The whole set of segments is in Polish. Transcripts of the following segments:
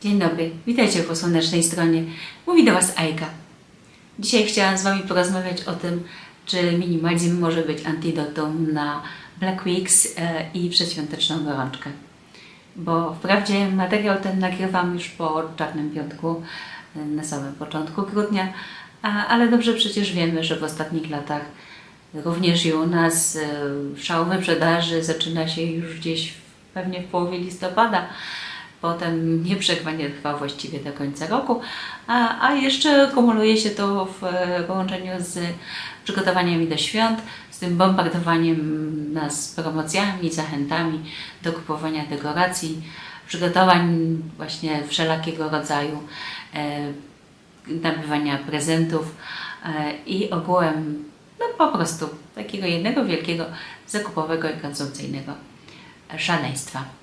Dzień dobry, witajcie po słonecznej stronie. Mówi do Was Ajka. Dzisiaj chciałam z Wami porozmawiać o tym, czy minimalizm może być antidotum na Black Weeks e, i przedświąteczną gorączkę. Bo wprawdzie materiał ten nagrywam już po Czarnym Piątku, e, na samym początku grudnia, ale dobrze przecież wiemy, że w ostatnich latach również i u nas e, szał wyprzedaży zaczyna się już gdzieś pewnie w połowie listopada. Potem nieprzerwanie trwa właściwie do końca roku, a, a jeszcze kumuluje się to w połączeniu z przygotowaniami do świąt, z tym bombardowaniem nas promocjami, zachętami do kupowania dekoracji, przygotowań właśnie wszelakiego rodzaju, e, nabywania prezentów e, i ogółem no po prostu takiego jednego wielkiego zakupowego i konsumpcyjnego szaleństwa.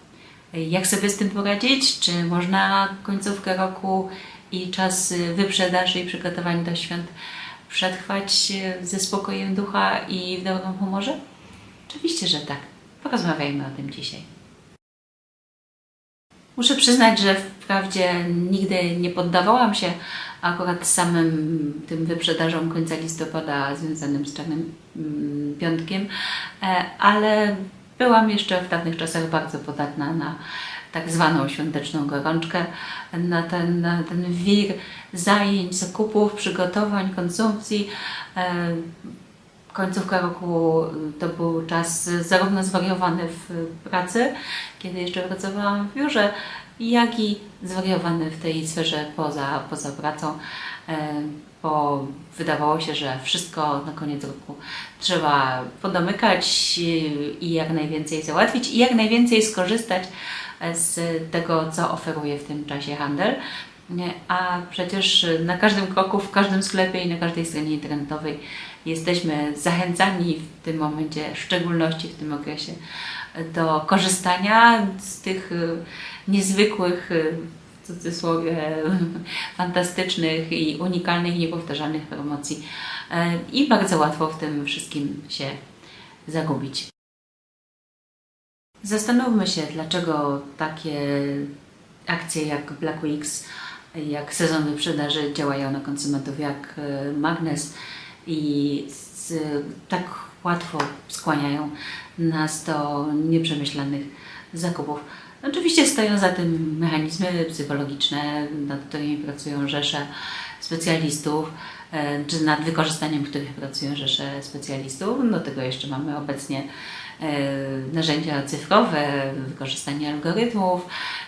Jak sobie z tym poradzić? Czy można końcówkę roku i czas wyprzedaży i przygotowań do świąt przetrwać ze spokojem ducha i w dobrym humorze? Oczywiście, że tak. Porozmawiajmy o tym dzisiaj. Muszę przyznać, że wprawdzie nigdy nie poddawałam się akurat samym tym wyprzedażom końca listopada związanym z Czarnym mm, Piątkiem, e, ale byłam jeszcze w dawnych czasach bardzo podatna na tak zwaną świąteczną gorączkę, na ten, na ten wir zajęć, zakupów, przygotowań, konsumpcji. E, Końcówka roku to był czas zarówno zwariowany w pracy, kiedy jeszcze pracowałam w biurze, jak i zwariowany w tej sferze poza, poza pracą, e, bo wydawało się, że wszystko na koniec roku trzeba podomykać i jak najwięcej załatwić i jak najwięcej skorzystać z tego, co oferuje w tym czasie handel. A przecież na każdym kroku, w każdym sklepie i na każdej stronie internetowej jesteśmy zachęcani w tym momencie, w szczególności w tym okresie, do korzystania z tych y, niezwykłych, y, w cudzysłowie, fantastycznych i unikalnych, niepowtarzalnych promocji. E, I bardzo łatwo w tym wszystkim się zagubić. Zastanówmy się, dlaczego takie akcje jak Black Weeks, jak sezon wyprzedaży działają na konsumentów jak e, magnes i z, tak łatwo skłaniają nas do nieprzemyślanych zakupów. Oczywiście stoją za tym mechanizmy psychologiczne, nad którymi pracują rzesze specjalistów, e, czy nad wykorzystaniem których pracują rzesze specjalistów. Do tego jeszcze mamy obecnie e, narzędzia cyfrowe, wykorzystanie algorytmów,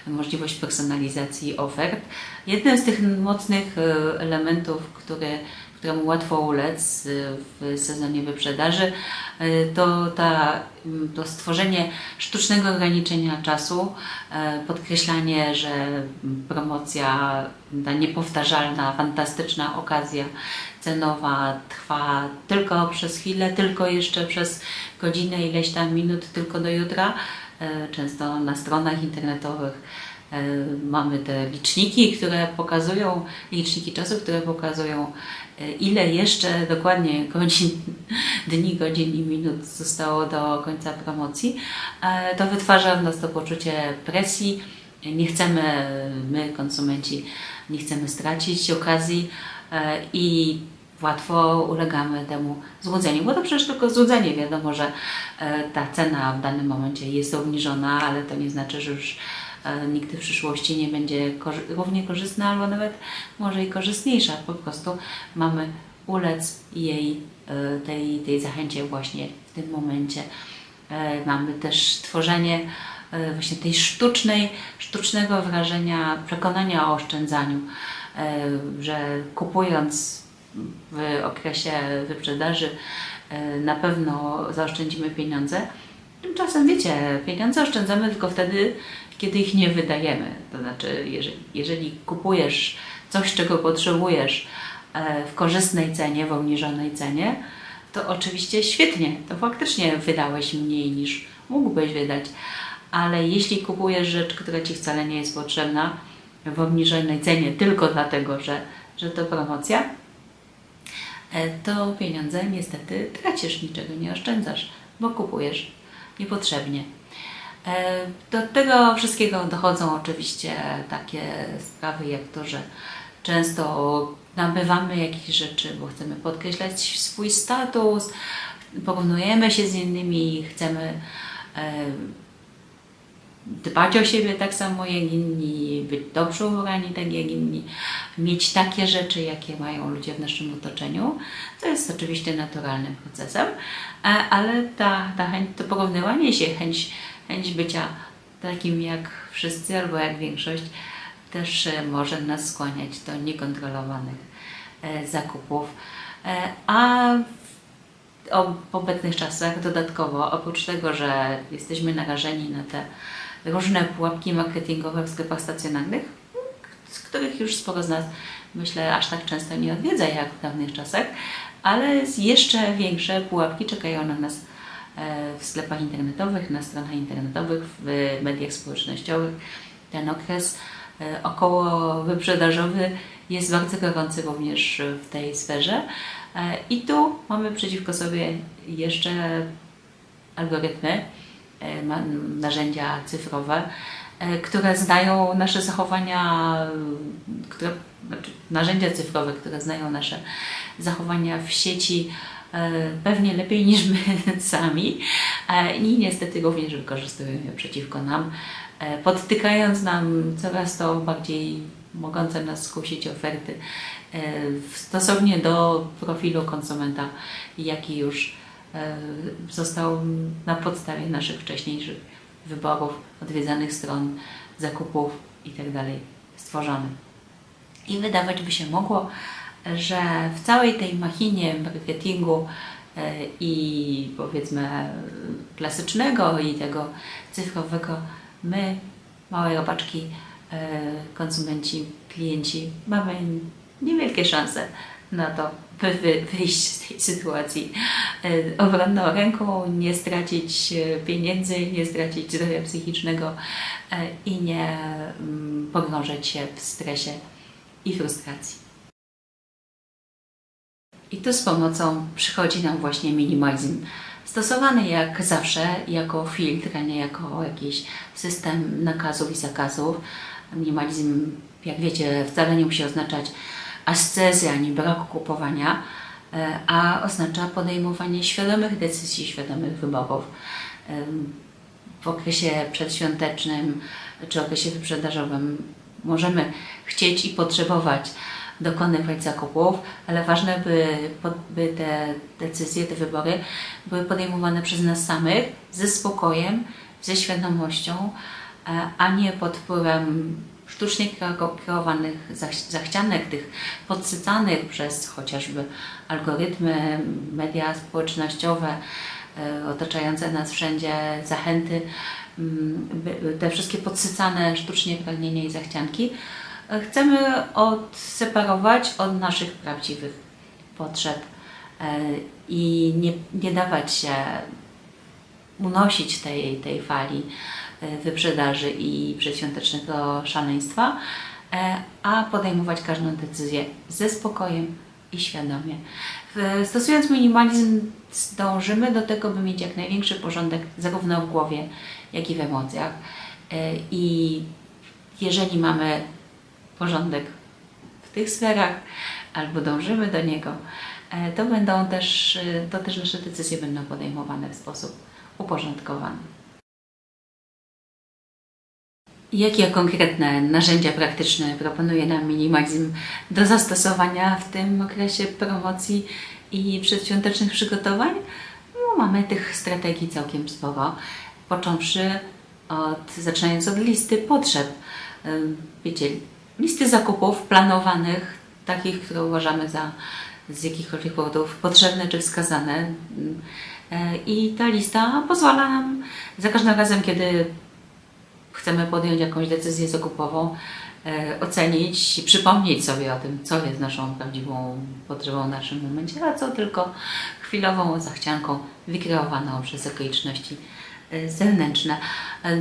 możliwość personalizacji ofert. Jednym z tych mocnych e, elementów, które, któremu łatwo ulec e, w sezonie wyprzedaży, e, to ta, m, to stworzenie sztucznego ograniczenia czasu, e, podkreślanie, że promocja, ta niepowtarzalna, fantastyczna okazja cenowa trwa tylko przez chwilę, tylko jeszcze przez godzinę, ileś tam minut, tylko do jutra. Często na stronach internetowych mamy te liczniki, które pokazują, liczniki czasu, które pokazują, ile jeszcze dokładnie godzin, dni, godzin i minut zostało do końca promocji. E, To wytwarza w nas to poczucie presji. Nie chcemy, my konsumenci, nie chcemy stracić okazji e, i łatwo ulegamy temu złudzeniu, bo to przecież tylko złudzenie. Wiadomo, że e, ta cena w danym momencie jest obniżona, ale to nie znaczy, że już e, nigdy w przyszłości nie będzie równie korzystna, albo nawet może i korzystniejsza. Po prostu mamy ulec jej, e, tej, tej zachęcie właśnie w tym momencie. E, Mamy też tworzenie e, właśnie tej sztucznej, sztucznego wrażenia, przekonania o oszczędzaniu, że kupując w okresie wyprzedaży na pewno zaoszczędzimy pieniądze. Tymczasem wiecie, pieniądze oszczędzamy tylko wtedy, kiedy ich nie wydajemy. To znaczy, jeżeli, jeżeli kupujesz coś, czego potrzebujesz e, w korzystnej cenie, w obniżonej cenie, to oczywiście świetnie, to faktycznie wydałeś mniej niż mógłbyś wydać. Ale jeśli kupujesz rzecz, która Ci wcale nie jest potrzebna, w obniżonej cenie tylko dlatego, że, że to promocja, e, to pieniądze niestety tracisz, niczego nie oszczędzasz, bo kupujesz niepotrzebnie. E, Do tego wszystkiego dochodzą oczywiście takie sprawy jak to, że często nabywamy jakieś rzeczy, bo chcemy podkreślać swój status, porównujemy się z innymi, chcemy e, dbać o siebie tak samo jak inni, być dobrze ubrani tak jak inni, mieć takie rzeczy, jakie mają ludzie w naszym otoczeniu, co jest oczywiście naturalnym procesem, e, ale ta, ta chęć, to porównywanie się, chęć, chęć bycia takim jak wszyscy albo jak większość, też e, może nas skłaniać do niekontrolowanych e, zakupów. E, A w ob- obecnych czasach dodatkowo, oprócz tego, że jesteśmy narażeni na te różne pułapki marketingowe w sklepach stacjonarnych, z których już sporo z nas, myślę, aż tak często nie odwiedza jak w dawnych czasach, ale jeszcze większe pułapki czekają na nas w sklepach internetowych, na stronach internetowych, w mediach społecznościowych. Ten okres e, około wyprzedażowy jest bardzo gorący również w tej sferze. E, I tu mamy przeciwko sobie jeszcze algorytmy, e, narzędzia cyfrowe, e, które znają nasze zachowania, e, które, znaczy narzędzia cyfrowe, które znają nasze zachowania w sieci e, pewnie lepiej niż my sami e, i niestety również wykorzystują je przeciwko nam, e, podtykając nam coraz to bardziej mogące nas skusić oferty e, stosownie do profilu konsumenta, jaki już e, został na podstawie naszych wcześniejszych wyborów, odwiedzanych stron, zakupów itd. stworzony. I wydawać by się mogło, że w całej tej machinie marketingu e, i powiedzmy klasycznego i tego cyfrowego, my, małe robaczki, e, konsumenci, klienci, mamy niewielkie szanse na to, by wy, wyjść z tej sytuacji e, obronną ręką, nie stracić pieniędzy, nie stracić zdrowia psychicznego i nie mm, pogrążać się w stresie i frustracji. I tu z pomocą przychodzi nam właśnie minimalizm. Stosowany jak zawsze jako filtr, a nie jako jakiś system nakazów i zakazów. Minimalizm, jak wiecie, wcale nie musi oznaczać ascezy ani braku kupowania, e, a oznacza podejmowanie świadomych decyzji, świadomych wyborów. W okresie przedświątecznym czy okresie wyprzedażowym możemy chcieć i potrzebować dokonywać zakupów, ale ważne, by, by te decyzje, te wybory były podejmowane przez nas samych ze spokojem, ze świadomością, e, a nie pod wpływem sztucznie zach- zachcianek, tych podsycanych przez chociażby algorytmy, media społecznościowe, e, otaczające nas wszędzie zachęty, mm, te wszystkie podsycane sztucznie pragnienia i zachcianki, chcemy odseparować od naszych prawdziwych potrzeb e, i nie, nie dawać się unosić tej, tej fali e, wyprzedaży i przedświątecznego szaleństwa, e, a podejmować każdą decyzję ze spokojem i świadomie. Stosując minimalizm, dążymy do tego, by mieć jak największy porządek zarówno w głowie, jak i w emocjach. I jeżeli mamy porządek w tych sferach, albo dążymy do niego, e, to będą też, e, to też nasze decyzje będą podejmowane w sposób uporządkowany. Jakie konkretne narzędzia praktyczne proponuje nam minimalizm do zastosowania w tym okresie promocji i przedświątecznych przygotowań? No, mamy tych strategii całkiem sporo, począwszy od, zaczynając od listy potrzeb. Ym, Wiecie, listy zakupów planowanych, takich, które uważamy za z jakichkolwiek powodów potrzebne czy wskazane. E, I ta lista pozwala nam za każdym razem, kiedy chcemy podjąć jakąś decyzję zakupową, e, ocenić i przypomnieć sobie o tym, co jest naszą prawdziwą potrzebą w naszym momencie, a co tylko chwilową zachcianką wykreowaną przez okoliczności e, zewnętrzne.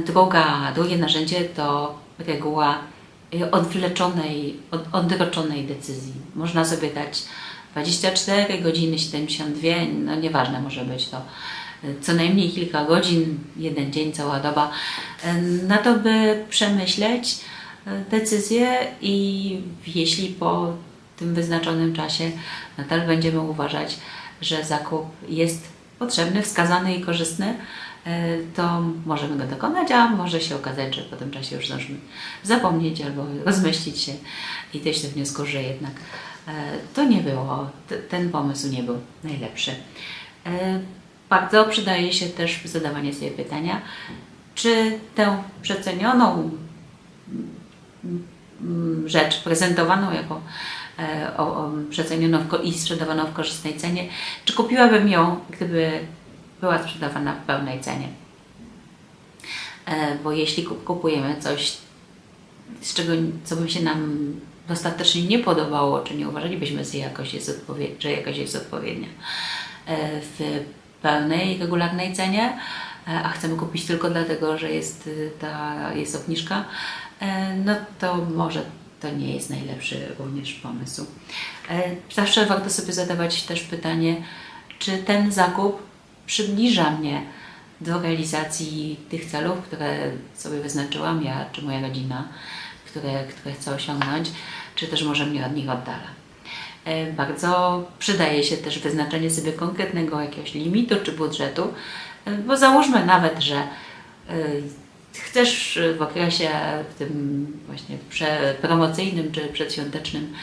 Druga, drugie narzędzie to reguła odwleczonej, od, odroczonej decyzji. Można sobie dać 24 godziny, 72, no nieważne, może być to co najmniej kilka godzin, jeden dzień, cała doba, e, na to, by przemyśleć decyzję i jeśli po tym wyznaczonym czasie nadal będziemy uważać, że zakup jest potrzebny, wskazany i korzystny, to możemy go dokonać, a może się okazać, że po tym czasie już zdążymy zapomnieć albo rozmyślić się i dojść do wniosku, że jednak e, to nie było, ten pomysł nie był najlepszy. E, Bardzo przydaje się też zadawanie sobie pytania, czy tę przecenioną rzecz prezentowaną jako e, o, o, przecenioną w i sprzedawaną w korzystnej cenie, czy kupiłabym ją, gdyby była sprzedawana w pełnej cenie? E, Bo jeśli kup- kupujemy coś, z czego, co by się nam dostatecznie nie podobało, czy nie uważalibyśmy, że jakość jest, odpowie- że jest odpowiednia w pełnej, regularnej cenie, e, a chcemy kupić tylko dlatego, że jest y, ta jest obniżka, e, no to może to nie jest najlepszy również pomysł. Zawsze warto sobie zadawać też pytanie, czy ten zakup przybliża mnie do realizacji tych celów, które sobie wyznaczyłam ja czy moja rodzina, które, które chcę osiągnąć, czy też może mnie od nich oddala. E, Bardzo przydaje się też wyznaczenie sobie konkretnego jakiegoś limitu czy budżetu, e, bo załóżmy nawet, że e, chcesz w okresie w tym właśnie promocyjnym czy przedświątecznym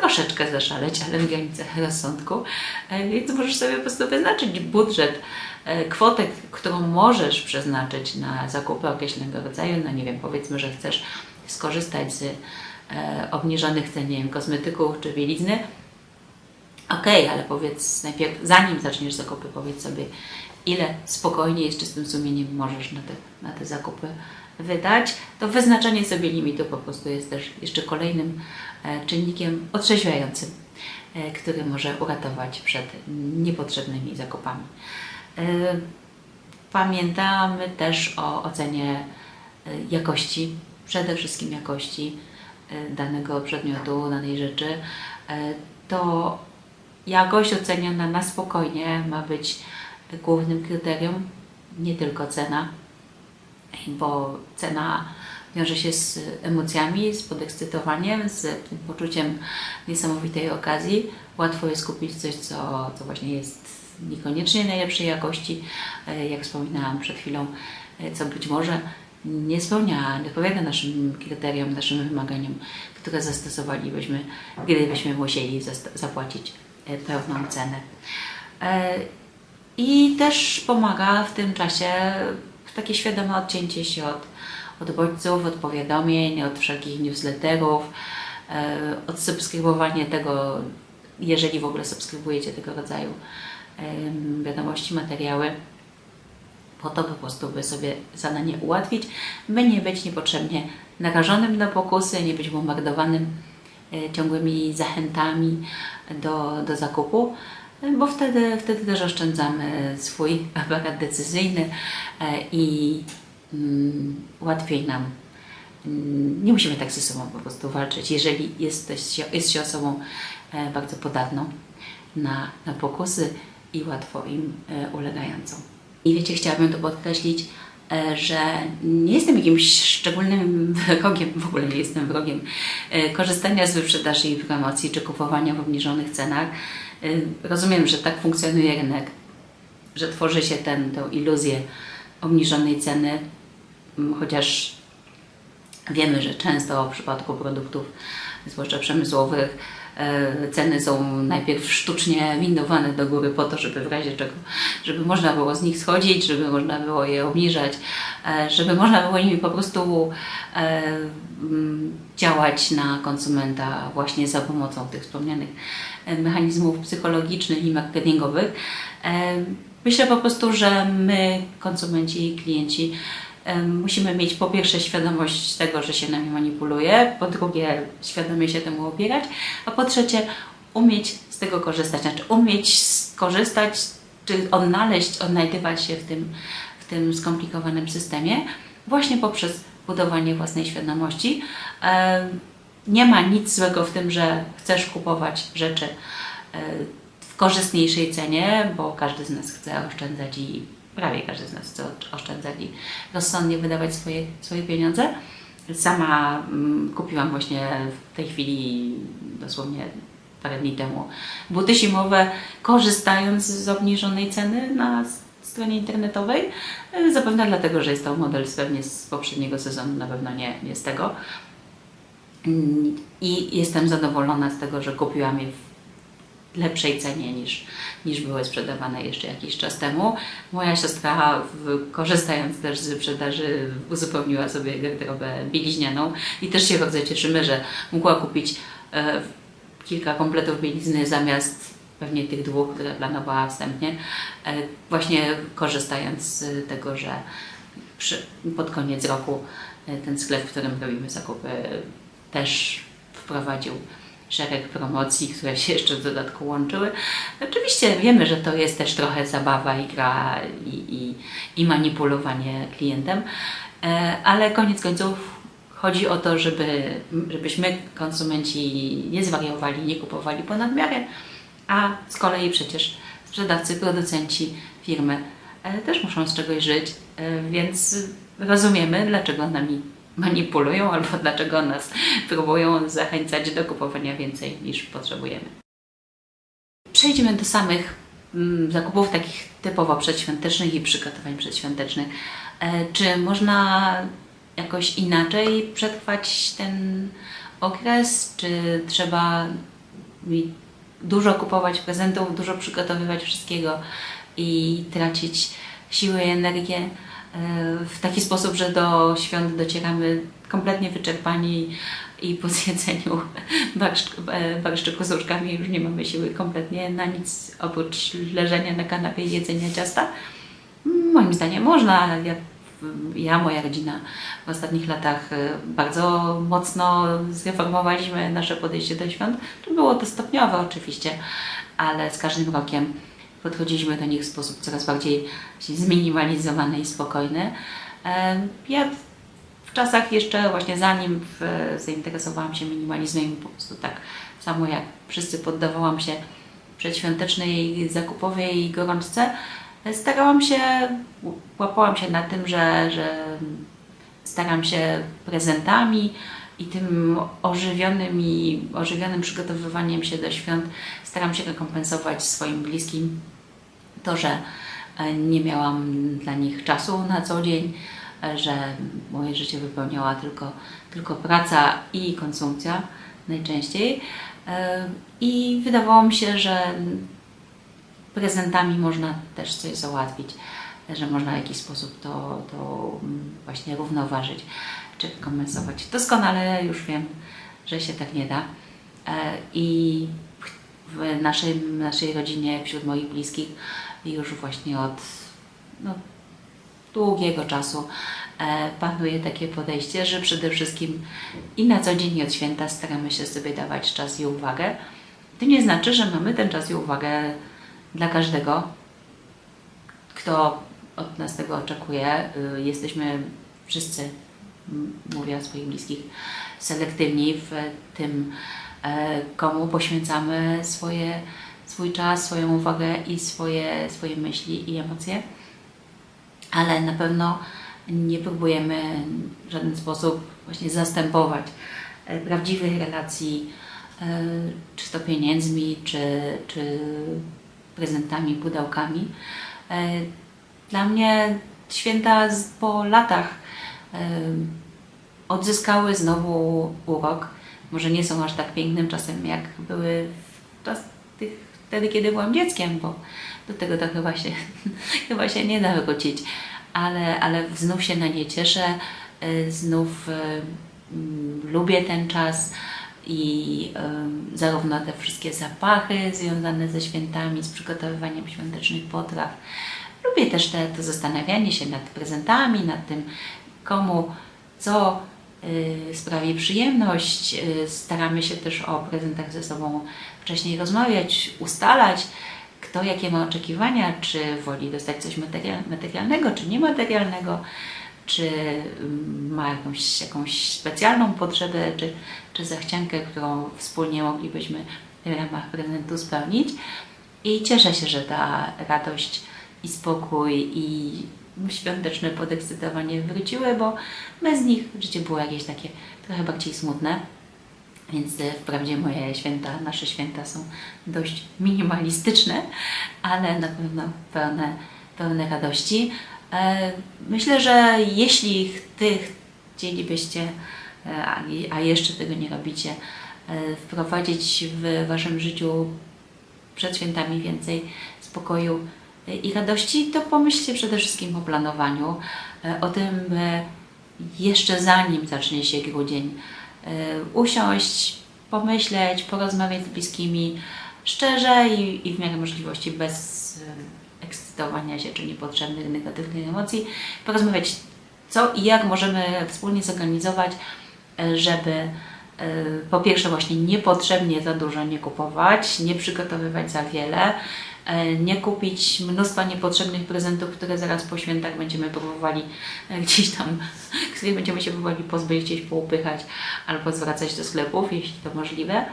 troszeczkę zaszaleć, ale w granicach rozsądku, e, więc możesz sobie po prostu wyznaczyć budżet, e, kwotę, którą możesz przeznaczyć na zakupy określonego rodzaju, no nie wiem, powiedzmy, że chcesz skorzystać z e, obniżonych cen, nie wiem, kosmetyków czy bielizny, Okej, ale powiedz najpierw, zanim zaczniesz zakupy, powiedz sobie, ile spokojnie i z czystym sumieniem możesz na te, na te zakupy wydać. To wyznaczenie sobie limitu po prostu jest też jeszcze kolejnym e, czynnikiem otrzeźwiającym, e, który może uratować przed niepotrzebnymi zakupami. E, Pamiętamy też o ocenie jakości, przede wszystkim jakości danego przedmiotu, danej rzeczy. To jakość oceniona na spokojnie ma być głównym kryterium, nie tylko cena, bo cena wiąże się z emocjami, z podekscytowaniem, z tym poczuciem niesamowitej okazji. Łatwo jest kupić coś, co, co właśnie jest niekoniecznie najlepszej jakości, e, jak wspominałam przed chwilą, e, co być może nie spełnia, nie odpowiada naszym kryteriom, naszym wymaganiom, które zastosowalibyśmy, gdybyśmy musieli zapłacić e, pełną cenę. I też pomaga w tym czasie takie świadome odcięcie się od, od bodźców, od powiadomień, od wszelkich newsletterów, e, od subskrybowania tego, jeżeli w ogóle subskrybujecie tego rodzaju wiadomości, materiały, po to po prostu, by sobie zadanie ułatwić, by nie być niepotrzebnie narażonym na pokusy, nie być bombardowanym e, ciągłymi zachętami do, do zakupu, bo wtedy, wtedy też oszczędzamy swój aparat decyzyjny e, i mm, łatwiej nam. mm, Nie musimy tak ze sobą po prostu walczyć, jeżeli jesteś, jest się osobą e, bardzo podatną na, na pokusy i łatwo im e, ulegającą. I wiecie, chciałabym to podkreślić, że nie jestem jakimś szczególnym wrogiem, w ogóle nie jestem wrogiem e, korzystania z wyprzedaży i promocji, czy kupowania w obniżonych cenach. E, Rozumiem, że tak funkcjonuje rynek, że tworzy się ten, tę iluzję obniżonej ceny, chociaż wiemy, że często w przypadku produktów, zwłaszcza przemysłowych, e, ceny są najpierw sztucznie windowane do góry po to, żeby w razie czego, żeby można było z nich schodzić, żeby można było je obniżać, e, żeby można było nimi po prostu e, mm, działać na konsumenta właśnie za pomocą tych wspomnianych e, mechanizmów psychologicznych i marketingowych. E, Myślę po prostu, że my, konsumenci i klienci, Musimy mieć po pierwsze świadomość tego, że się nami manipuluje, po drugie świadomie się temu opierać, a po trzecie umieć z tego korzystać, znaczy umieć skorzystać, czy odnaleźć, odnajdywać się w tym, w tym skomplikowanym systemie właśnie poprzez budowanie własnej świadomości. Nie ma nic złego w tym, że chcesz kupować rzeczy, e, w korzystniejszej cenie, bo każdy z nas chce oszczędzać i prawie każdy z nas chce oszczędzać i rozsądnie wydawać swoje, swoje pieniądze. Sama mm, kupiłam właśnie w tej chwili, dosłownie parę dni temu, buty zimowe, korzystając z obniżonej ceny na stronie internetowej. E, Zapewne dlatego, że jest to model pewnie z poprzedniego sezonu, na pewno nie, nie z tego. Mm, I jestem zadowolona z tego, że kupiłam je w lepszej cenie niż, niż były sprzedawane jeszcze jakiś czas temu. Moja siostra, korzystając też z wyprzedaży, uzupełniła sobie garderobę bieliźnianą i też się bardzo cieszymy, że mogła kupić e, kilka kompletów bielizny zamiast pewnie tych dwóch, które planowała wstępnie, e, właśnie korzystając z tego, że przy, pod koniec roku e, ten sklep, w którym robimy zakupy, też wprowadził szereg promocji, które się jeszcze w dodatku łączyły. Oczywiście wiemy, że to jest też trochę zabawa i gra i, i, i manipulowanie klientem, e, ale koniec końców chodzi o to, żeby, żebyśmy konsumenci nie zwariowali, nie kupowali ponad miarę, a z kolei przecież sprzedawcy, producenci, firmy e, też muszą z czegoś żyć, e, więc rozumiemy, dlaczego nami manipulują albo dlaczego nas próbują zachęcać do kupowania więcej niż potrzebujemy. Przejdźmy do samych mm, zakupów takich typowo przedświątecznych i przygotowań przedświątecznych. E, Czy można jakoś inaczej przetrwać ten okres? Czy trzeba dużo kupować prezentów, dużo przygotowywać wszystkiego i tracić siłę i energię w taki sposób, że do świąt docieramy kompletnie wyczerpani i po zjedzeniu e, barszczyku z różkami już nie mamy siły kompletnie na nic oprócz leżenia na kanapie i jedzenia ciasta. Moim zdaniem można. Ja, ja, moja rodzina w ostatnich latach e, bardzo mocno zreformowaliśmy nasze podejście do świąt. To było to stopniowe oczywiście, ale z każdym rokiem podchodziliśmy do nich w sposób coraz bardziej zminimalizowany i spokojny. Ja w czasach jeszcze właśnie zanim zainteresowałam się minimalizmem, po prostu tak samo jak wszyscy poddawałam się przedświątecznej zakupowej gorączce, starałam się, łapałam się na tym, że, że staram się prezentami i tym ożywionym i ożywionym przygotowywaniem się do świąt staram się rekompensować swoim bliskim to, że e, nie miałam dla nich czasu na co dzień, e, że moje życie wypełniała tylko, tylko praca i konsumpcja najczęściej. E, I wydawało mi się, że prezentami można też coś załatwić, że można w jakiś sposób to, to mm, właśnie równoważyć czy kompensować. Doskonale już wiem, że się tak nie da. I w naszej, naszej rodzinie, wśród moich bliskich, już właśnie od no, długiego czasu e, panuje takie podejście, że przede wszystkim i na co dzień i od święta staramy się sobie dawać czas i uwagę. To nie znaczy, że mamy ten czas i uwagę dla każdego, kto od nas tego oczekuje. Y, Jesteśmy wszyscy, mówię o swoich bliskich, selektywni w tym, e, komu poświęcamy swoje, swój czas, swoją uwagę i swoje, swoje myśli i emocje ale na pewno nie próbujemy w żaden sposób właśnie zastępować e, prawdziwych relacji, e, czy to pieniędzmi, czy, czy prezentami, pudełkami. E, Dla mnie święta po latach odzyskały znowu urok. Może nie są aż tak pięknym czasem, jak były w czas wtedy, kiedy byłam dzieckiem, bo do tego to chyba się, chyba się nie da wrócić, ale, ale znów się na nie cieszę, y, znów y, mm, lubię ten czas i y, zarówno te wszystkie zapachy związane ze świętami, z przygotowywaniem świątecznych potraw. Lubię też te, to zastanawianie się nad prezentami, nad tym, komu co sprawi przyjemność. Y, staramy się też o prezentach ze sobą wcześniej rozmawiać, ustalać, kto jakie ma oczekiwania, czy woli dostać coś material, materialnego, czy niematerialnego, czy mm, ma jakąś, jakąś specjalną potrzebę, czy, czy zachciankę, którą wspólnie moglibyśmy w ramach prezentu spełnić. I cieszę się, że ta radość i spokój i świąteczne podekscytowanie wróciły, bo bez nich życie było jakieś takie trochę bardziej smutne. Więc e, wprawdzie moje święta, nasze święta są dość minimalistyczne, ale na pewno pełne, pełne radości. E, Myślę, że jeśli Ty chcielibyście, e, a- jeszcze tego nie robicie, wprowadzić w Waszym życiu przed świętami więcej spokoju i radości, to pomyślcie przede wszystkim o planowaniu, e, o tym e, jeszcze zanim zacznie się grudzień. E, Usiąść, pomyśleć, porozmawiać z bliskimi szczerze i, i w miarę możliwości bez ekscytowania się czy niepotrzebnych negatywnych emocji, porozmawiać co i jak możemy wspólnie zorganizować, żeby po pierwsze właśnie niepotrzebnie za dużo nie kupować, nie przygotowywać za wiele, nie kupić mnóstwa niepotrzebnych prezentów, które zaraz po świętach będziemy próbowali e, gdzieś tam, których będziemy się próbowali pozbyć, gdzieś poupychać albo zwracać do sklepów, jeśli to możliwe.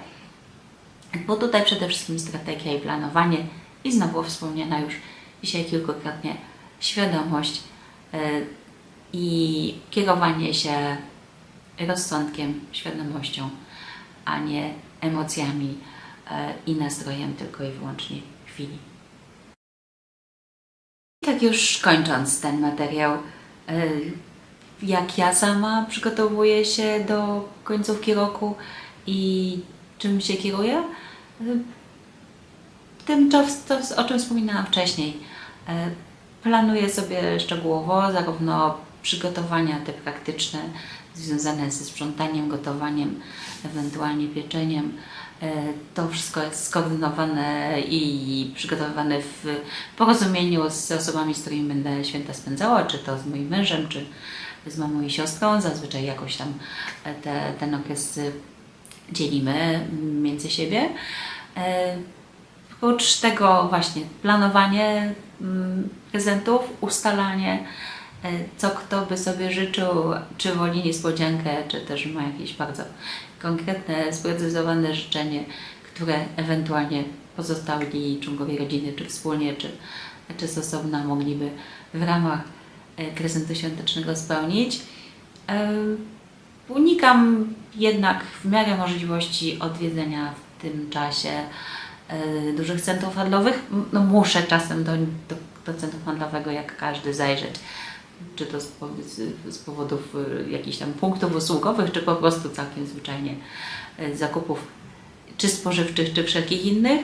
Bo tutaj przede wszystkim strategia i planowanie i znowu wspomniana już dzisiaj kilkukrotnie świadomość e, i kierowanie się rozsądkiem, świadomością, a nie emocjami e, i nastrojem tylko i wyłącznie chwili. I tak już kończąc ten materiał, e, jak ja sama przygotowuję się do końcówki roku i czym się kieruję? E, Tym, co, o czym wspominałam wcześniej. E, Planuję sobie szczegółowo zarówno przygotowania te praktyczne, związane ze sprzątaniem, gotowaniem, ewentualnie pieczeniem. E, To wszystko jest skoordynowane i przygotowywane w porozumieniu z osobami, z którymi będę święta spędzała, czy to z moim mężem, czy z mamą i siostrą. Zazwyczaj jakoś tam e, te, ten okres dzielimy między siebie. E, Oprócz tego właśnie planowanie mm, prezentów, ustalanie, co kto by sobie życzył, czy woli niespodziankę, czy też ma jakieś bardzo konkretne, sprecyzowane życzenie, które ewentualnie pozostali członkowie rodziny, czy wspólnie, czy, czy z osobna mogliby w ramach e, prezentu świątecznego spełnić. E, Unikam jednak w miarę możliwości odwiedzenia w tym czasie e, dużych centrów handlowych. No muszę czasem do, do, do centrum handlowego jak każdy zajrzeć. Czy to z, powo- z- z powodów e, jakichś tam punktów usługowych, czy po prostu całkiem zwyczajnie e, zakupów czy spożywczych, czy wszelkich innych.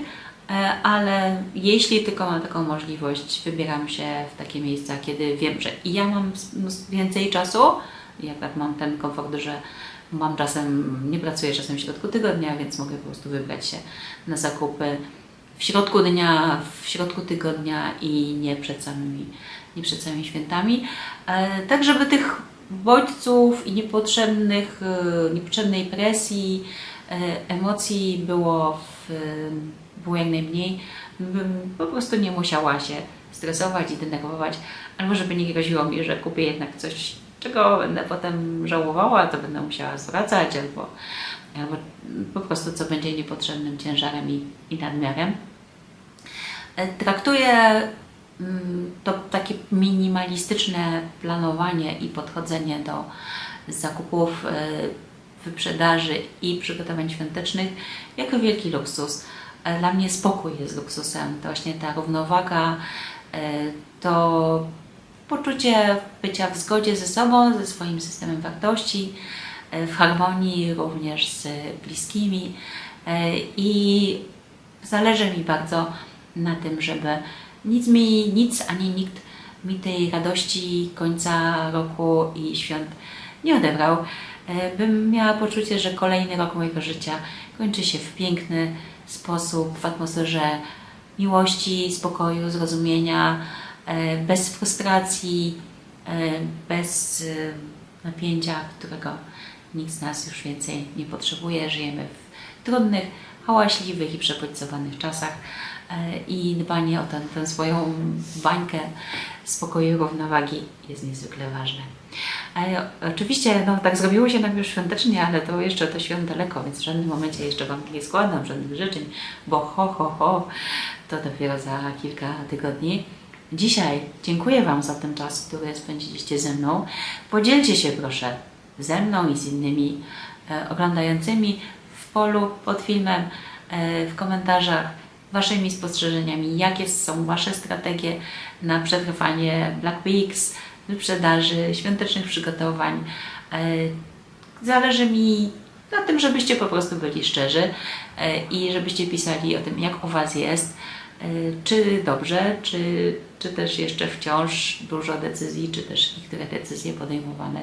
E, Ale jeśli tylko mam taką możliwość, wybieram się w takie miejsca, kiedy wiem, że i ja mam więcej czasu, i akurat mam ten komfort, że mam czasem, nie pracuję czasem w środku tygodnia, więc mogę po prostu wybrać się na zakupy w środku dnia, w środku tygodnia i nie przed samymi, nie przed samymi świętami. E, Tak, żeby tych bodźców i niepotrzebnych, e, niepotrzebnej presji, e, emocji było, w, było jak najmniej, bym po prostu nie musiała się stresować i denerwować, albo żeby nie groziło mi, że kupię jednak coś, czego będę potem żałowała, to będę musiała zwracać, albo, albo po prostu co będzie niepotrzebnym ciężarem i, i nadmiarem. Traktuję to takie minimalistyczne planowanie i podchodzenie do zakupów, e, wyprzedaży i przygotowań świątecznych jako wielki luksus. E, Dla mnie spokój jest luksusem. To właśnie ta równowaga, e, to poczucie bycia w zgodzie ze sobą, ze swoim systemem wartości, w harmonii również z bliskimi i zależy mi bardzo na tym, żeby nic mi, nic ani nikt mi tej radości końca roku i świąt nie odebrał. E, Bym miała poczucie, że kolejny rok mojego życia kończy się w piękny sposób, w atmosferze miłości, spokoju, zrozumienia, e, bez frustracji, e, bez napięcia, którego nikt z nas już więcej nie potrzebuje. Żyjemy w trudnych, hałaśliwych i przebodźcowanych czasach i dbanie o tę, tę swoją bańkę spokoju i równowagi jest niezwykle ważne. E, Oczywiście, no tak zrobiło się nam już świątecznie, ale to jeszcze to świąt daleko, więc w żadnym momencie jeszcze Wam nie składam żadnych życzeń, bo ho, ho, ho, to dopiero za kilka tygodni. Dzisiaj dziękuję Wam za ten czas, który spędziliście ze mną. Podzielcie się proszę ze mną i z innymi e, oglądającymi w polu pod filmem, e, w komentarzach Waszymi spostrzeżeniami, jakie są Wasze strategie na przetrwanie Black Weeks, wyprzedaży, świątecznych przygotowań. E, Zależy mi na tym, żebyście po prostu byli szczerzy e, i żebyście pisali o tym, jak u Was jest, e, czy dobrze, czy, czy też jeszcze wciąż dużo decyzji, czy też niektóre decyzje podejmowane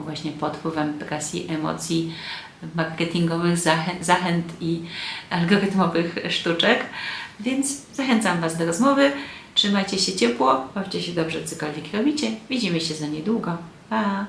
właśnie pod wpływem presji, emocji, marketingowych zachę- zachęt i algorytmowych sztuczek. Więc zachęcam Was do rozmowy. Trzymajcie się ciepło, bawcie się dobrze, cokolwiek robicie. Widzimy się za niedługo. Pa!